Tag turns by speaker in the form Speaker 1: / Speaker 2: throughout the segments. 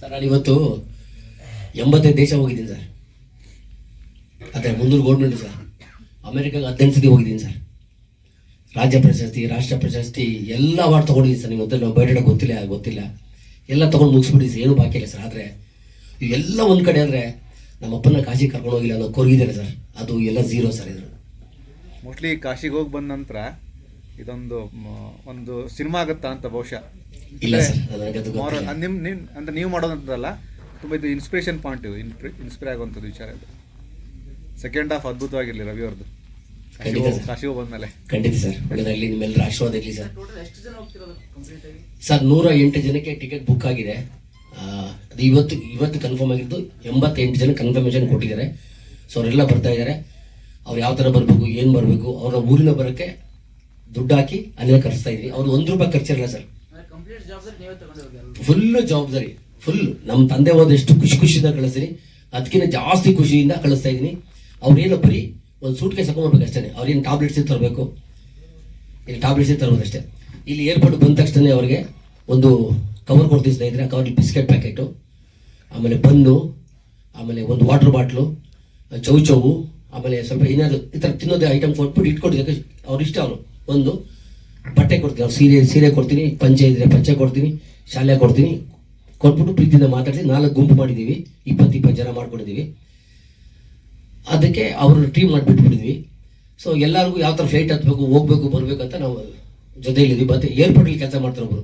Speaker 1: Sir, ನಾನು ಇವತ್ತು ಎಂಬತ್ತೈದು ದೇಶ ಹೋಗಿದ್ದೀನಿ ಸರ್. ಅದೇ ಮುಂದೂರು ಗೌರ್ಮೆಂಟ್ ಸರ್. ಅಮೆರಿಕಾಗೆ ಹದಿನೆಂಟು ಸತಿ ಹೋಗಿದ್ದೀನಿ ಸರ್. ರಾಜ್ಯ ಪ್ರಶಸ್ತಿ, ರಾಷ್ಟ್ರ ಪ್ರಶಸ್ತಿ ಎಲ್ಲ ಅವಾರ್ಡ್ ತೊಗೊಂಡಿದ್ದೀನಿ ಸರ್. ಮೊದಲು ನಾವು ಬಯೋಡೇಟಾ ಗೊತ್ತಿಲ್ಲ ಗೊತ್ತಿಲ್ಲ. ಎಲ್ಲ ತೊಗೊಂಡು ಮುಗಿಸ್ಬಿಟ್ಟಿದ್ದೀನಿ ಸರ್. ಏನು ಬಾಕಿ ಇಲ್ಲ ಸರ್. ಆದರೆ ಇವೆಲ್ಲ ಒಂದು ಕಡೆ ಅಂದರೆ ನಮ್ಮ ಅಪ್ಪನ ಕಾಶಿ ಕರ್ಕೊಂಡು ಹೋಗಿಲ್ಲ ಅನ್ನೋ ಕೊರಗಿದ್ದಾರೆ ಸರ್. ಅದು ಎಲ್ಲ ಝೀರೋ ಸರ್ ಇದು.
Speaker 2: ಮೋಸ್ಟ್ಲಿ ಕಾಶಿಗೆ ಹೋಗಿ ಬಂದ ನಂತರ ಇದೊಂದು ಒಂದು ಸಿನಿಮಾ ಆಗುತ್ತಾ ಅಂತ ಬಹುಶಃ?
Speaker 1: ಇಲ್ಲ ಸರ್ ಅದು ನನಗೆ ಅದು
Speaker 2: ಮಾರ-
Speaker 1: ಗೊತ್ತಿಲ್ಲ.
Speaker 2: ನಿಮ್ ನಿಮ್ ಅಂದ್ರೆ ನೀವು ಮಾಡೋದಂತದಲ್ಲ ತುಂಬ ಇದು ಇನ್ಸ್ಪಿರೇಷನ್ ಪಾಯಿಂಟ್ ಇದು ಇನ್ಸ್ಪೈರ್ ಆಗುವಂಥದ್ದು ವಿಚಾರ ಇದು. ಸೆಕೆಂಡ್ ಹಾಫ್ ಅದ್ಭುತವಾಗಿರಲಿ ರವಿ ಅವ್ರದ್ದು
Speaker 1: ಖಂಡಿತ ಸರ್.
Speaker 2: ಬಂದ್ಮೇಲೆ.
Speaker 1: ಖಂಡಿತ ಸರ್. ಒಳ್ಳೆದಾಗಲಿ ನಿಮ್ಮೆಲ್ಲರ ಆಶೀರ್ವಾದ ಇರಲಿ ಸರ್.
Speaker 3: ಟೋಟಲ್ ಎಷ್ಟು ಜನ ಹೋಗ್ತಿರೋದು ಕಂಪ್ಲೀಟ್ ಆಗಿ?
Speaker 1: ಸರ್ ನೂರ ಎಂಟು ಜನಕ್ಕೆ ಟಿಕೆಟ್ ಬುಕ್ ಆಗಿದೆ. ಆ, ಅದು ಇವತ್ತು ಇವತ್ತು ಕನ್ಫರ್ಮ್ ಆಗಿದ್ದು ಎಂಬತ್ತೆಂಟು ಜನ ಕನ್ಫರ್ಮೇಷನ್ ಕೊಟ್ಟಿದ್ದಾರೆ. ಸೊ ಅವರೆಲ್ಲ ಬರ್ತಾ ಇದ್ದಾರೆ. ಅವ್ರು ಯಾವ ಥರ ಬರಬೇಕು ಏನು ಬರಬೇಕು ಅವರ ಊರಿನ ಬರೋಕ್ಕೆ ದುಡ್ಡು ಹಾಕಿ ಅಲ್ಲೆಲ್ಲ ಕರೆಸ್ತಾ ಇದ್ವಿ ಅವ್ರು ಒಂದು ರೂಪಾಯಿ ಖರ್ಚಿರಲ್ಲ ಸರ್.
Speaker 3: ಕಂಪ್ಲೀಟ್ ಜವಾಬ್ದಾರಿ
Speaker 1: ಫುಲ್ ನಮ್ಮ ತಂದೆ ಹೋದಷ್ಟು ಖುಷಿ ಖುಷಿಯಿಂದ ಕಳಿಸ್ತೀನಿ. ಅದಕ್ಕಿಂತ ಜಾಸ್ತಿ ಖುಷಿಯಿಂದ ಕಳಿಸ್ತಾ ಇದ್ದೀನಿ ಅವ್ರೇನು ಬರೀ ಒಂದು ಸೂಟ್ ಕೇಸ್ ಹಾಕೊಂಡ್ಬೇಕು ಅಷ್ಟೇ ಅವ್ರೇನು ಟ್ಯಾಬ್ಲೆಟ್ಸ್ ತರಬೇಕು? ಇಲ್ಲಿ ಟ್ಯಾಬ್ಲೆಟ್ಸ್ ಅಷ್ಟೇ. ಇಲ್ಲಿ ಏರ್ಪೋರ್ಟ್ ಬಂದ ತಕ್ಷಣ ಅವ್ರಿಗೆ ಒಂದು ಕವರ್ ಕೊಡ್ತೀವಿ ಸ್ನೇಹಿತರೆ ಕವರ್ ಬಿಸ್ಕೆಟ್ ಪ್ಯಾಕೆಟು ಆಮೇಲೆ ಬನ್ನು, ಆಮೇಲೆ ಒಂದು ವಾಟರ್ ಬಾಟ್ಲು ಚೌ ಆಮೇಲೆ ಸ್ವಲ್ಪ ಏನಾದರೂ ಈ ಥರ ತಿನ್ನೋದೇ ಐಟಮ್ ಕೊಟ್ಬಿಟ್ಟು ಇಟ್ಕೊಂಡಿದ್ದಕ್ಕೆ ಅವ್ರು ಇಷ್ಟ ಅವರು. ಒಂದು ಬಟ್ಟೆ ಕೊಡ್ತೀನಿ ಅವ್ರು ಸೀರೆ ಸೀರೆ ಕೊಡ್ತೀನಿ, ಪಂಚೆ ಇದ್ರೆ ಪಂಚೆ ಕೊಡ್ತೀನಿ ಶಾಲೆ ಕೊಡ್ತೀನಿ. ಕೊಟ್ಬಿಟ್ಟು ಪ್ರೀತಿಯಿಂದ ಮಾತಾಡಿಸಿ ನಾಲ್ಕು ಗುಂಪು ಮಾಡಿದ್ದೀವಿ, ಇಪ್ಪತ್ತು ಇಪ್ಪತ್ತು ಜನ ಮಾಡ್ಕೊಂಡಿದ್ದೀವಿ. ಅದಕ್ಕೆ ಅವರು ಟೀಮ್ ಮಾಡಿಬಿಟ್ಬಿಟ್ಟಿದ್ವಿ ಸೊ ಎಲ್ಲರಿಗೂ ಯಾವ ಥರ ಫ್ಲೈಟ್ ಹತ್ಬೇಕು, ಹೋಗ್ಬೇಕು ಬರಬೇಕು ಅಂತ ನಾವು ಜೊತೆಯಲ್ಲಿದ್ವಿ ಮತ್ತೆ ಏರ್ಪೋರ್ಟಲ್ಲಿ ಕೆಲಸ ಮಾಡ್ತಾರೆ ಒಬ್ಬರು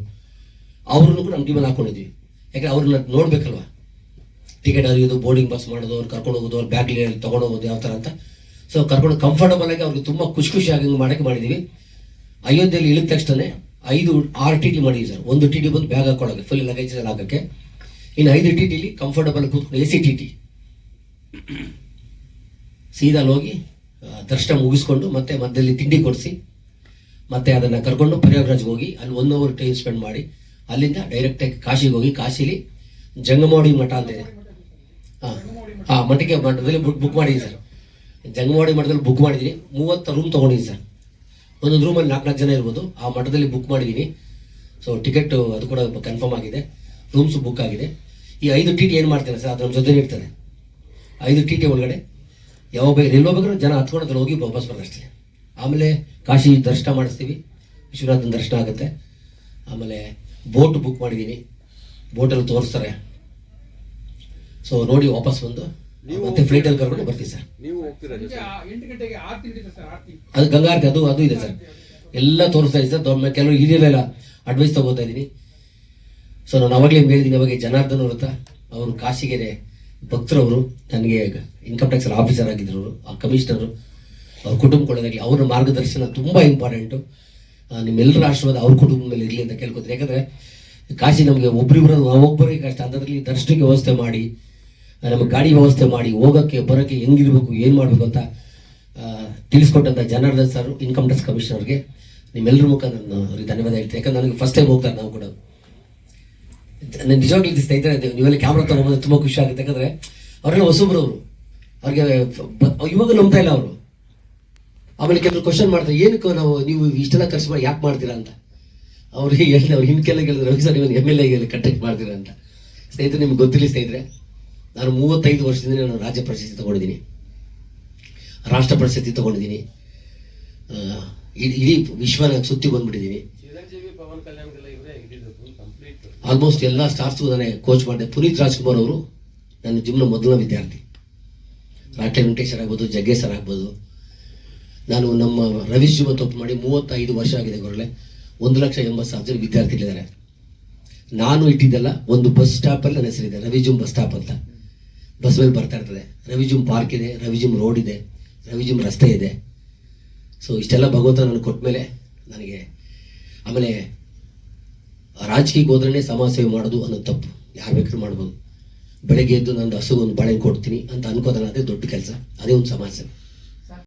Speaker 1: ಅವ್ರನ್ನೂ ಕೂಡ ನಮ್ಮ ಟೀಮಲ್ಲಿ ಹಾಕೊಂಡಿದ್ವಿ ಯಾಕಂದ್ರೆ ಅವ್ರನ್ನ ನೋಡ್ಬೇಕಲ್ವಾ? ಟಿಕೆಟ್ ಅರಿಯೋದು ಬೋರ್ಡಿಂಗ್ ಬಸ್ ಮಾಡೋದು ಅವ್ರು ಕರ್ಕೊಂಡು ಹೋಗೋದು, ಅವ್ರು ಬ್ಯಾಗ್ಲಿ ತೊಗೊಂಡು ಹೋಗೋದು, ಯಾವ ಥರ ಅಂತ. ಸೊ ಕರ್ಕೊಂಡು ಕಂಫರ್ಟಬಲ್ ಆಗಿ ಅವ್ರಿಗೆ ತುಂಬ ಖುಷಿ ಖುಷಿಯಾಗಿ ಮಾಡೋಕ್ಕೆ ಮಾಡಿದ್ದೀವಿ. ಅಯೋಧ್ಯೆಯಲ್ಲಿ ಇಳಿದ ತಕ್ಷಣ ಐದು ಆರು ಟಿ ಟಿ ಮಾಡಿದ್ವಿ ಸರ್. ಒಂದು ಟಿ ಟಿ ಬಂದು ಬ್ಯಾಗ್ ಹಾಕೊಳ್ಳೋಕೆ ಫುಲ್ ಲಗೇಜ್ ಎಲ್ಲ ಹಾಕೋಕ್ಕೆ. ಇನ್ನು ಐದು ಟಿ ಟಿಲಿ ಕಂಫರ್ಟಬಲ್ ಕೂತ್ಕೊಂಡು ಎ ಸಿ ಟಿ ಟಿ. ಸೀದಾ ಹೋಗಿ ದರ್ಶನ ಮುಗಿಸ್ಕೊಂಡು ಮತ್ತೆ ಮಧ್ಯದಲ್ಲಿ ತಿಂಡಿ ಕೊಡಿಸಿ, ಮತ್ತೆ ಅದನ್ನು ಕರ್ಕೊಂಡು ಪ್ರಯಾಗ್ರಾಜ್ಗೆ ಹೋಗಿ, ಅಲ್ಲಿ ಒನ್ ಅವರ್ ಟೈಮ್ ಸ್ಪೆಂಡ್ ಮಾಡಿ, ಅಲ್ಲಿಂದ ಡೈರೆಕ್ಟಾಗಿ ಕಾಶಿಗೆ ಹೋಗಿ, ಕಾಶಿಲಿ ಜಂಗಮವಾಡಿ ಮಠ ಅಂತ ಇದೆ. ಹಾಂ ಹಾಂ, ಮಠಕ್ಕೆ ಮಠದಲ್ಲಿ ಬುಕ್ ಬುಕ್ ಮಾಡಿದ್ದೀನಿ ಸರ್. ಜಂಗಮವಾಡಿ ಮಠದಲ್ಲಿ ಬುಕ್ ಮಾಡಿದ್ದೀನಿ ಮೂವತ್ತು ರೂಮ್ ತೊಗೊಂಡಿದ್ದೀನಿ ಸರ್. ಒಂದೊಂದು ರೂಮಲ್ಲಿ ನಾಲ್ಕು ನಾಲ್ಕು ಜನ ಇರ್ಬೋದು. ಆ ಮಠದಲ್ಲಿ ಬುಕ್ ಮಾಡಿದ್ದೀನಿ ಸೊ ಟಿಕೆಟ್ ಅದು ಕೂಡ ಕನ್ಫರ್ಮ್ ಆಗಿದೆ. ರೂಮ್ಸ್ ಬುಕ್ ಆಗಿದೆ. ಈ ಐದು ಟಿ ಟಿ ಏನು ಮಾಡ್ತೇನೆ ಸರ್? ಅದು ನಮ್ಮ ಜೊತೆ ಇರ್ತದೆ. ಐದು ಟಿ ಟಿ ಒಳಗಡೆ. ಯಾವ ಬೇಕು ರೈಲ್ವೆ ಬೇಕಾದ್ರೂ ಜನ ಹತ್ಕೊಂಡು ಅದ್ರಲ್ಲಿ ಹೋಗಿ ವಾಪಸ್ ಬರೋದಷ್ಟೇ. ಆಮೇಲೆ ಕಾಶಿ ದರ್ಶನ ಮಾಡಿಸ್ತೀವಿ. ವಿಶ್ವನಾಥನ ದರ್ಶನ ಆಗುತ್ತೆ. ಆಮೇಲೆ ಬೋಟ್ ಬುಕ್ ಮಾಡಿದ್ದೀನಿ ಬೋಟಲ್ಲಿ ತೋರಿಸ್ತಾರೆ. ಸೊ ನೋಡಿ ವಾಪಸ್ ಬಂದು. ಮತ್ತೆ ಫ್ಲೈಟಲ್ಲಿ ಕರ್ಕೊಂಡು ಬರ್ತೀವಿ ಸರ್. ಅದು ಗಂಗಾರತಿ ಅದು ಅದು ಇದೆ ಸರ್. ಎಲ್ಲ ತೋರಿಸ್ತಾ ಇದೆ ಸರ್. ಕೆಲವರು ಹಿರಿಯರೆಲ್ಲ ಅಡ್ವೈಸ್ ತಗೋತಾ ಇದ್ದೀನಿ. ಸೊ ನಾನು ಅವಾಗಲೇ ಹೇಳಿದ್ದೀನಿ ಅವಾಗ ಜನಾರ್ದನ್ ಅವ್ರ ಹತ್ರ ಅವರು ಕಾಶಿಗೆರೆ ಭಕ್ತರವರು ನನಗೆ ಇನ್ಕಮ್ ಟ್ಯಾಕ್ಸ್ ಆಫೀಸರ್ ಆಗಿದ್ರು ಅವರು ಆ ಕಮಿಷನರು ಅವ್ರ ಕುಟುಂಬ ಕೊಡೋದಾಗಲಿ ಅವರ ಮಾರ್ಗದರ್ಶನ ತುಂಬ ಇಂಪಾರ್ಟೆಂಟು ನಿಮ್ಮೆಲ್ಲರ ಆಶೀರ್ವಾದ ಅವ್ರ ಕುಟುಂಬದಲ್ಲಿ ಮೇಲೆ ಇರಲಿ ಅಂತ ಕೇಳ್ಕೊತೀನಿ. ಯಾಕಂದರೆ ಕಾಶಿ ನಮಗೆ ಒಬ್ರಿಬ್ಬರು ನಾವು ಹೋಗ್ಬರೋಕೆ ಕಷ್ಟ ಅದರಲ್ಲಿ ದರ್ಶನಕ್ಕೆ ವ್ಯವಸ್ಥೆ ಮಾಡಿ ನಮಗೆ ಗಾಡಿ ವ್ಯವಸ್ಥೆ ಮಾಡಿ ಹೋಗೋಕ್ಕೆ, ಬರೋಕ್ಕೆ ಹೆಂಗಿರ್ಬೇಕು, ಏನು ಮಾಡಬೇಕು ಅಂತ ತಿಳಿಸ್ಕೊಟ್ಟಂಥ ಜನಾರ್ದನ್ ಸರ್ ಇನ್ಕಮ್ ಟ್ಯಾಕ್ಸ್ ಕಮಿಷನರ್ಗೆ ನಿಮ್ಮೆಲ್ಲರ ಮುಖ ನಾನು ಅವ್ರಿಗೆ ಧನ್ಯವಾದ ಹೇಳ್ತೀನಿ. ಯಾಕಂದ್ರೆ ನನಗೆ ಫಸ್ಟ್ ಟೈಮ್ ಹೋಗ್ತಾರೆ ನಾವು ಕೂಡ. ನಾನು ನಿಜವಾಗ್ಲೂ ಸ್ನೇಹಿತರೆ ನೀವೆಲ್ಲ ಕ್ಯಾಮ್ರಾ ತಗೊಂಡ್ಬಂದ್ರೆ ತುಂಬ ಖುಷಿ ಆಗುತ್ತೆ. ಯಾಕಂದ್ರೆ ಅವರೆಲ್ಲ ಹೊಸಬ್ರು ಅವರು. ಅವ್ರಿಗೆ ಇವಾಗ ನಂಬ್ತಾ ಇಲ್ಲ ಅವರು. ಆಮೇಲೆ ಕೆಲವರು ಕ್ವಶನ್ ಮಾಡ್ತಾರೆ, ಏನಕ್ಕೆ ನಾವು ನೀವು ಇಷ್ಟೆಲ್ಲ ಖರ್ಚು ಮಾಡಿ ಯಾಕೆ ಮಾಡ್ತೀರಾ ಅಂತ? ಅವ್ರಿಗೆ ಎಲ್ಲ ಅವ್ರು ಹಿಂದೆಲ್ಲ ಕೇಳಿದ್ರೆ ಸರ್ ನೀವು ಎಂ ಎಲ್ ಎಲ್ಲಿ ಕಂಟೆಕ್ಟ್ ಮಾಡ್ತೀರಾ ಅಂತ? ಸ್ನೇಹಿತರೆ, ನಿಮ್ಗೆ ಗೊತ್ತಿಲ್ಲ ಸ್ನೇಹಿತರೆ. ನಾನು ಮೂವತ್ತೈದು ವರ್ಷದಿಂದ ನಾನು ರಾಜ್ಯ ಪ್ರಶಸ್ತಿ ತಗೊಂಡಿದ್ದೀನಿ. ರಾಷ್ಟ್ರ ಪ್ರಶಸ್ತಿ ತಗೊಂಡಿದ್ದೀನಿ. ಇಡೀ ವಿಶ್ವನ ಸುತ್ತಿ ಬಂದ್ಬಿಟ್ಟಿದ್ದೀನಿ. ಆಲ್ಮೋಸ್ಟ್ ಎಲ್ಲ ಸ್ಟಾರ್ಸ್ ನಾನೇ ಕೋಚ್ ಮಾಡಿದೆ. ಪುನೀತ್ ರಾಜ್ಕುಮಾರ್ ಅವರು ನನ್ನ ಜಿಮ್ನ ಮೊದಲ ವಿದ್ಯಾರ್ಥಿ. ರಾಟೆ ವೆಂಕಟೇಶ್ವರ ಆಗ್ಬೋದು ಜಗ್ಗೇಶ್ವರ ಸರ್ ಆಗ್ಬೋದು. ನಾನು ನಮ್ಮ ರವೀಶ್ ಜಿಮ್ ತಪ್ಪು ಮಾಡಿ ಮೂವತ್ತೈದು ವರ್ಷ ಆಗಿದೆ ಗೊರಳೆ ಒಂದು ಲಕ್ಷ ಎಂಬತ್ತು ಸಾವಿರ ಜನ ವಿದ್ಯಾರ್ಥಿಗಳಿದ್ದಾರೆ. ನಾನು ಇಟ್ಟಿದ್ದೆಲ್ಲ ಒಂದು ಬಸ್ ಸ್ಟಾಪಲ್ಲಿ ನನ್ನ ಹೆಸರಿದೆ. ರವಿ ಜಿಮ್ ಬಸ್ ಸ್ಟಾಪ್ ಅಂತ. ಬಸ್ ಮೇಲೆ ಬರ್ತಾ ಇರ್ತದೆ. ರವಿಜುಮ್ ಪಾರ್ಕ್ ಇದೆ, ರವಿಜುಮ್ ರೋಡ್ ಇದೆ, ರವಿಜುಮ್ ರಸ್ತೆ ಇದೆ. ಸೊ ಇಷ್ಟೆಲ್ಲ ಭಗವಂತ ನನಗೆ ಕೊಟ್ಟ ಮೇಲೆ ನನಗೆ ಆಮೇಲೆ ರಾಜಕೀಯಕ್ಕೆ ಹೋದ್ರೆ ಸಮಾಜ ಸೇವೆ ಮಾಡೋದು ಅನ್ನೋದು ತಪ್ಪು. ಯಾರು ಬೇಕಾದ್ರೂ ಮಾಡ್ಬೋದು. ಬೆಳಗ್ಗೆ ಎದ್ದು ನಂದು ಹಸುಗೊಂದು ಬಾಳೆಹಣ್ಣು ಕೊಡ್ತೀನಿ ಅಂತ ಅನ್ಕೋದಲ್ಲ ಅದೇ ದೊಡ್ಡ ಕೆಲಸ, ಅದೇ ಒಂದು ಸಮಾಜ ಸೇವೆ.